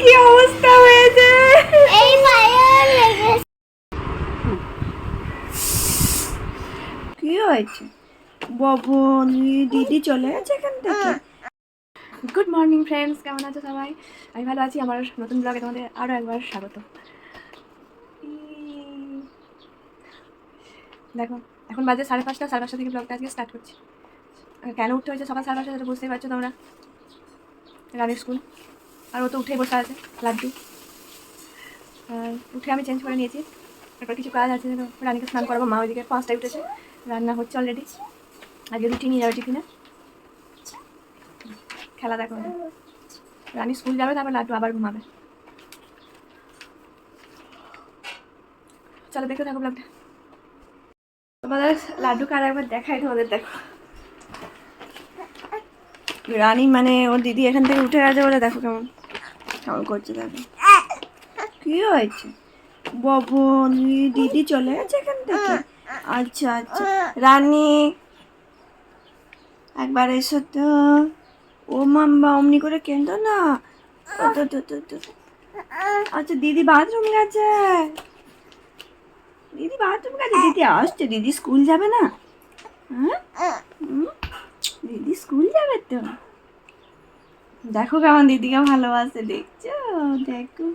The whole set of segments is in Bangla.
কি অবস্থা হয়েছে? এই কি হয়েছে? বাবনি দিদি চলে গেছে এখান থেকে। গুড মর্নিং ফ্রেন্ডস কেমন আছো সবাই? আমি ভালো আছি। আমার নতুন ব্লগে তোমাদের আরও একবার স্বাগত। দেখো এখন বাজে সাড়ে পাঁচটা সাড়ে পাঁচটা থেকে ব্লগটা আজকে স্টার্ট করছি। কেন উঠতে হয়েছে? সকাল সাড়ে পাঁচটা সেটা বুঝতেই পারছ তোমরা। রানির স্কুল আর ও তো উঠেই বসে আছে, লাড্ডু। উঠে আমি চেঞ্জ করে নিয়েছি। তারপর কিছু কাজ আছে রানীকে স্নান করাবো, মা ওইদিকে পাঁচটায় উঠেছে, রান্না হচ্ছে অলরেডি আজকে রুটি নিয়ে যাবে টিফিনে। খেলা দেখো। রানী স্কুল যাবে, তারপর লাড্ডু আবার ঘুমাবে। চলো দেখতে থাকো ব্লগটা তোমাদের লাড্ডু কার একবার দেখাই তোমাদের, দেখো। রানী মানে ওর দিদি এখান থেকে উঠে গেছে বলে দেখো কেমন। কেমন করছে দেখো কি হয়েছে? বাবনি দিদি চলে গেছে এখান থেকে? আচ্ছা আচ্ছা। রানী, একবার এসো তো। ও মাম্বা অমনি করে কেন্দ্র না? আচ্ছা দিদি বাথরুম গেছে। দিদি বাথরুম গেছে? দিদি আসছে। দিদি স্কুল যাবে না? হ্যাঁ? দিদি স্কুল যাবে তো? দেখো কেমন দিদিকে ভালোবাসে, দেখছ? দেখো।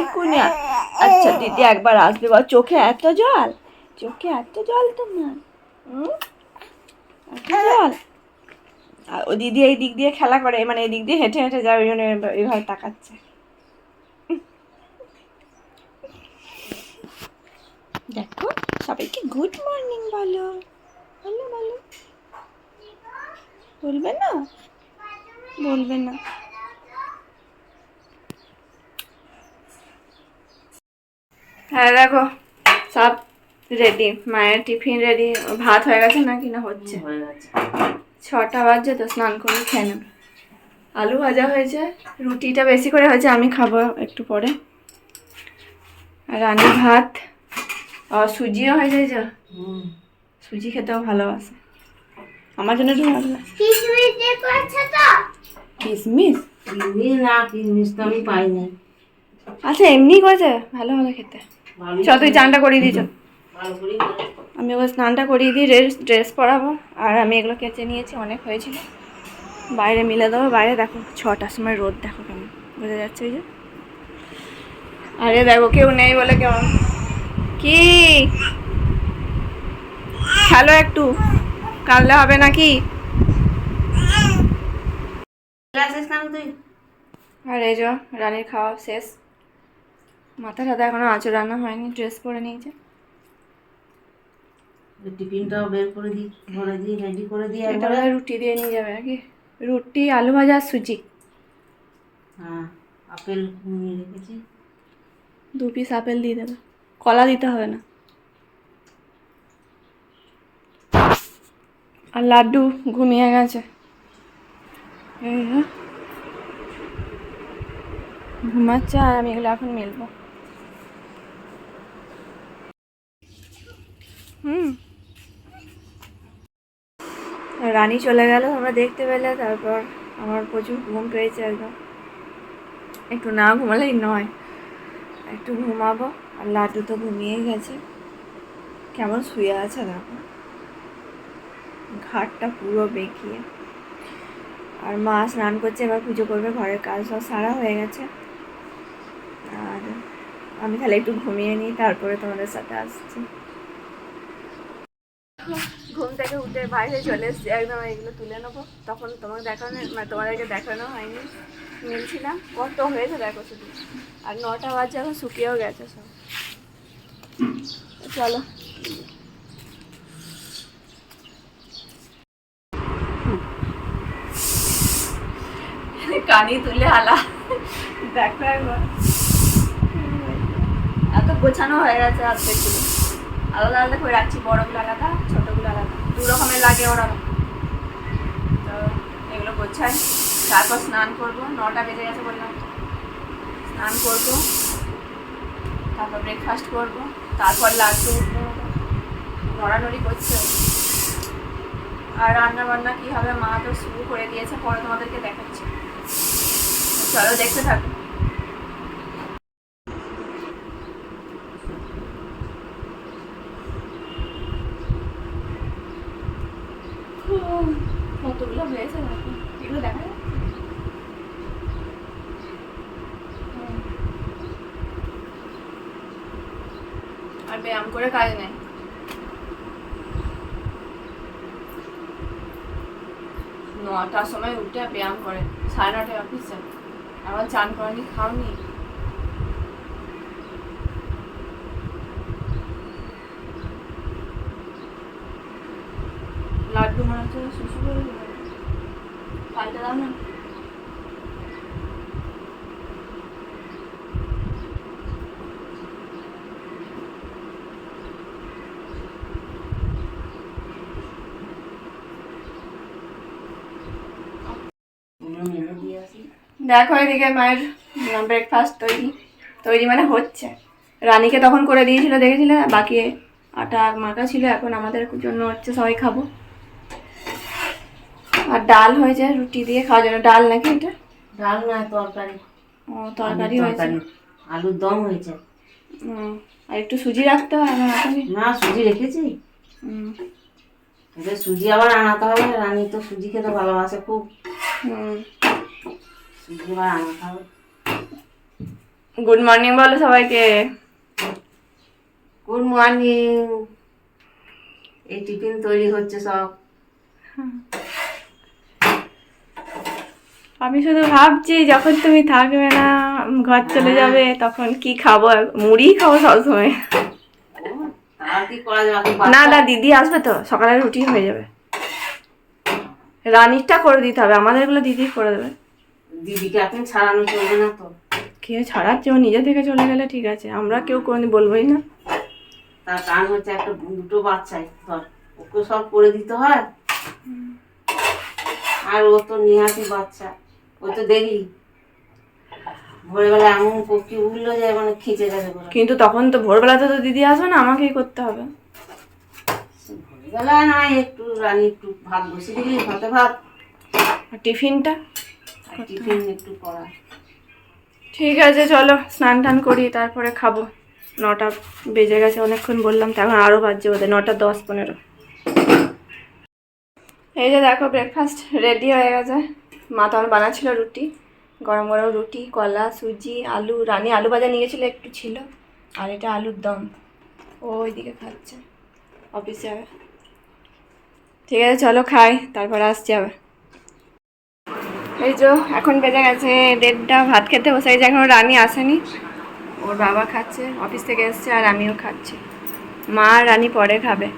এক্ষুনি আচ্ছা দিদি একবার আসবে, বা চোখে এত জল? চোখে এত জল তোমার? এত জল? আর ও দিদি এই দিক দিয়ে খেলা করে মানে এই দিক দিয়ে হেঁটে হেঁটে যায়, ওই জন্য এইভাবে তাকাচ্ছে। দেখো, সবাইকে গুড মর্নিং বলো। বলো বলো। বলবে না? বলবে না। হ্যাঁ দেখো সব রেডি মায়ের টিফিন রেডি ভাত হয়ে গেছে নাকি না হচ্ছে? ছটা বাজছে তো স্নান করে খেয়ে নেবে। আলু ভাজা হয়েছে রুটিটা বেশি করে হয়েছে আমি খাব একটু পরে। আর রানী ভাত আর সুজিও হয়ে যায় যা সুজি খেতেও ভালোবাসে। আমার জন্য একটু কিসমিস কিসমিস না কিসমিস তো আমি পাই নাই আচ্ছা এমনি করেছে? ভালো হবে খেতে। চ তুই চানটা করিয়ে দিয়েছ আমি ওকে স্নানটা করিয়ে দিই ড্রেস ড্রেস পরাবো। আর আমি এগুলো কেচে নিয়েছি অনেক হয়েছিল। বাইরে মিলে দেবো। বাইরে দেখো ছটার সময় রোদ দেখো কেমন। বোঝা যাচ্ছে ওই যে? আরে দেখো কেউ নেই বলে কেমন। কি? খেলো একটু। কাললে হবে নাকি? আর এই যে রানীর খাওয়া শেষ। মাথা টাথা এখনও আঁচড় রান্না হয়নি ড্রেস পরে নিয়েছে। টিফিনটাও বের করে দিই ভরে দিই রেডি করে দিই এটা রুটি দিয়ে নিয়ে যাবে নাকি? রুটি আলু ভাজা আর সুজি। হ্যাঁ আপেল নিয়ে রেখেছি। দু পিস আপেল দিয়ে দেবে। কলা দিতে হবে না। আর লাড্ডু ঘুমিয়ে গেছে। ঘুমাচ্ছে আর আমি এগুলো এখন মেলবো। হুম। রানী চলে গেল, আমরা দেখতে পেলে তারপর আমার প্রচুর ঘুম পেয়েছে একদম। একটু না ঘুমালেই নয়, একটু ঘুমাবো। আর লাড্ডু তো ঘুমিয়েই গেছে। কেমন শুয়ে আছে দেখো। ঘাটটা পুরো বেঁকিয়ে। আর মা স্নান করছে, এবার পুজো করবে, ঘরের কাজ সব সারা হয়ে গেছে। আর আমি তাহলে একটু ঘুমিয়ে নিই, তারপরে তোমাদের সাথে আসছি। ঘুম থেকে উঠে বাইরে চলে এসছি, একদম এগুলো তুলে নেব। তখন তোমাকে দেখানো মানে তোমাদেরকে দেখানো হয়নি। মিলছিলাম কত হয়েছে দেখো শুধু। আর নটা বাজে, এখন শুকিয়েও গেছে সব। চলো। কানি তুলে আলা। দেখো একবার। এত গোছানো হয়ে গেছে অর্ধেকগুলো আলাদা আলাদা করে রাখছি, বড়গুলো আলাদা, ছোটোগুলো আলাদা। দু রকমের লাগে ওরা তো এগুলো গোছাই, তারপর স্নান করব। নটা বেজে গেছে বললাম। স্নান করব, তারপর ব্রেকফাস্ট করব, তারপর লাগবে নড়ানড়ি করছে। আর রান্না বান্না কি হবে, মা তো শুরু করে দিয়েছে, পরে তোমাদেরকে দেখাচ্ছি। চলো, দেখতে থাকো। আর ব্যায়াম করে কাজ নেই। নটার সময় উঠে ব্যায়াম করে, সাড়ে নটায় অফিস। যাবে আবার চান করানি খাওনি। লাড্ডু মানুষ শুশু করে পাল্টে দাও না ওগুলো মেলে দিয়ে আসি দেখো এদিকে মায়ের ব্রেকফাস্ট তৈরি। তৈরি মানে হচ্ছে। রানীকে তখন করে দিয়েছিল দেখেছিলে? বাকি আটা মাখা ছিল এখন আমাদের জন্য হচ্ছে সবাই খাব। আর ডাল হয়েছে রুটি দিয়ে খাওয়ার জন্য। ডাল নাকি এটা? ডাল না তরকারি। ও তরকারি হয়েছে। আলুর দম হয়েছে। আর একটু সুজি রাখতে হয় এখনই না সুজি রেখেছি। হুম, সুজি আবার আনাতে হবে। রানী তো সুজি খেতে ভালোবাসে খুব। হুম। গুড মর্নিং বলো সবাইকে। গুড মর্নিং এই টিফিন তৈরি হচ্ছে সব। আমি শুধু ভাবছি যখন তুমি থাকবে না ঘর চলে যাবে তখন কি খাব? মুড়ি খাব সবসময়। না না দিদি আসবে তো সকালে রুটি হয়ে যাবে। রানিরটা করে দিতে হবে আমাদেরগুলো দিদি করে দেবে। দিদিকে এখন ছাড়ানো চলবে না তো। কে ছাড়াচ্ছে ও নিজে থেকে চলে গেলে ঠিক আছে আমরা কেউ কোনোদিন বলবোই না। তার কারণ হচ্ছে একটা দুটো বাচ্চাই ধর ওকে সব করে দিতে হয়। আর ও তো নিহাতি বাচ্চা ও তো দেখি ভোরবেলা এমন পক্ষী উঠল যে মানে খিচে যাবে পুরো। কিন্তু তখন তো ভোরবেলাতে তো দিদি আসবে না আমাকেই করতে হবে। ভোরবেলা না একটু রানী একটু ভাত বসে দিলি ভাতে ভাত। টিফিনটা? টিফিন একটু করা ঠিক আছে চলো স্নান টান করি তারপরে খাব। নটা বেজে গেছে অনেকক্ষণ বললাম তো এখন আরও বাজছে ওদের নটা দশ পনেরো। এই যে দেখো ব্রেকফাস্ট রেডি হয়ে গেছে। মা তখন বানাচ্ছিল রুটি গরম গরম রুটি কলা সুজি আলু রানি আলু ভাজা নিয়ে গেছিল একটু ছিল আর এটা আলুর দম। ও ওইদিকে খাচ্ছে অফিসে যাবে। ঠিক আছে চলো খাই তারপরে আসছি আবার। এই যে, এখন বেজে গেছে দেড়টা, ভাত খেতে বসে। গেছে এখনও রানী আসেনি। ওর বাবা খাচ্ছে, অফিস থেকে এসছে আর আমিও খাচ্ছি। মা রানী পরে খাবে।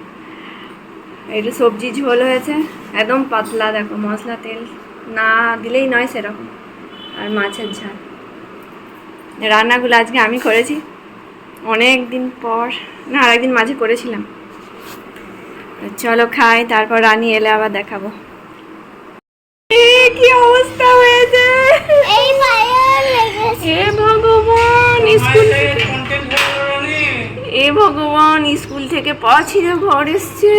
একটু সবজি ঝোল হয়েছে, একদম পাতলা, দেখো, মশলা, তেল। না দিলেই নয় সেরকম। আর মাছের ঝাল। রান্নাগুলো আজকে আমি করেছি। অনেক দিন পর, না, আরেকদিন মাঝে করেছিলাম। চলো খাই, তারপর রানী এলে আবার দেখাবো। কি অবস্থা হয়েছে? এই এ ভগবান স্কুল এ ভগবান স্কুল থেকে পড়া ছিল ঘর এসছে।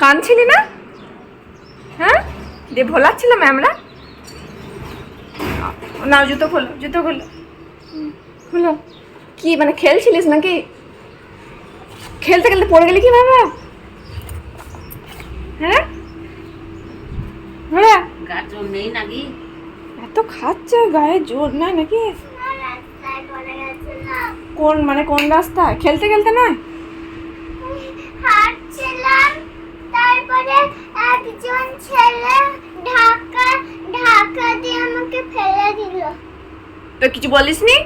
কাঁদছিলি না? হ্যাঁ? দিয়ে ভোলাচ্ছিল ম্যামরা না? জুতো খোলো জুতো খোলো। খোলো। কি মানে খেলছিলিস নাকি? খেলতে খেলতে পড়ে গেলি কি বাবা হ্যাঁ? গাজন নেই নাকি? এত খাচ্ছে গায়ে জোর নাই নাকি? কোন মানে কোন রাস্তায় খেলতে খেলতে নয়? হাঁটছিলাম তারপরে একজন ছেলে ঢাকা ঢাকা দিয়ে আমাকে ফেলে দিল। তো কিছু বলিস নি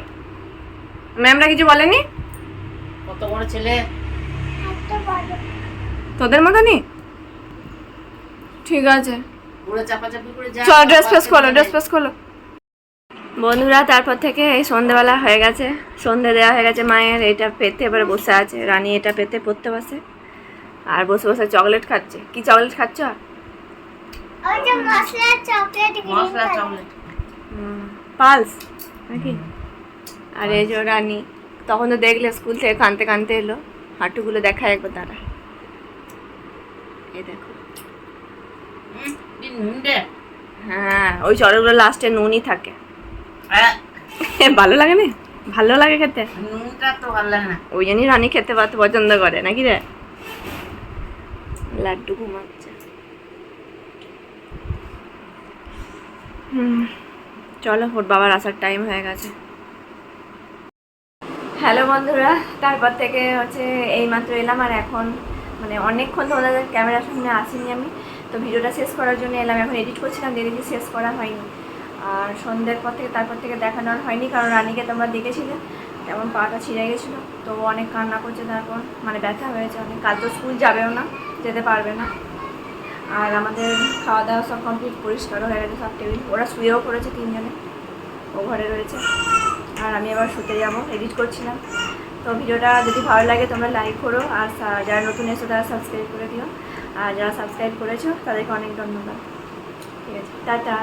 ম্যামরা কিছু বলেনি? কত বড় ছেলে? তোদের মতনই? ঠিক আছে। পুরো চাপাচাপি করে যা চল ড্রেস ফ্রেস খোলো ড্রেস ফ্রেস খোলো বন্ধুরা তারপর থেকে এই সন্ধেবেলা হয়ে গেছে। সন্ধে দেওয়া হয়ে গেছে মায়ের এটা পেতে এবারে বসে আছে রানী এটা পেতে পড়তে বসে। আর বসে বসে চকলেট খাচ্ছে। কি চকলেট খাচ্ছ? মশলা চকলেট পালস নাকি? আর এই যে রানী তখন তো দেখলে স্কুল থেকে কানতে কানতে এলো। হাঁটুগুলো দেখা একবার তারা এই দেখো। নুন দে হ্যাঁ ওই চড়গুলো লাস্টে নুনই থাকে। ভালো লাগে না? ভালো লাগে খেতে? নুনটা তো ভালো লাগে না। ওই জন্যই রানী খেতে পছন্দ করে নাকি রে? লাড্ডু ঘুমাচ্ছে। হুম চলো ওর বাবার আসার টাইম হয়ে গেছে। হ্যালো বন্ধুরা তারপর থেকে হচ্ছে এইমাত্র এলাম আর এখন মানে অনেকক্ষণ তোমাদের ক্যামেরার সামনে আসিনি আমি। তো ভিডিওটা শেষ করার জন্য এলাম। এখন এডিট করছিলাম দেখেছি শেষ করা হয়নি। আর সন্ধ্যের পর থেকে, তারপর থেকে দেখানো আর হয়নি, কারণ রানীকে তোমরা দেখেছিলে। তেমন পাটা ছিঁড়ে গেছিল। তো অনেক কান্না করছে তারপর। মানে ব্যথা হয়েছে অনেক। কাল তো স্কুল যাবেও না, যেতে পারবে না। আর আমাদের খাওয়া দাওয়া সব কমপ্লিট পরিষ্কারও হয়ে গেছে, সব টেবিল ওরা শুয়েও পড়েছে তিনজনে। ও ঘরে রয়েছে। আর আমি আবার শুতে যাব এডিট করছিলাম। তো ভিডিওটা যদি ভালো লাগে তোমরা লাইক করো। আর যারা নতুন এসো, তারা সাবস্ক্রাইব করে দিও। আর যারা সাবস্ক্রাইব করেছ তাদেরকে অনেক ধন্যবাদ। ঠিক আছে টাটা।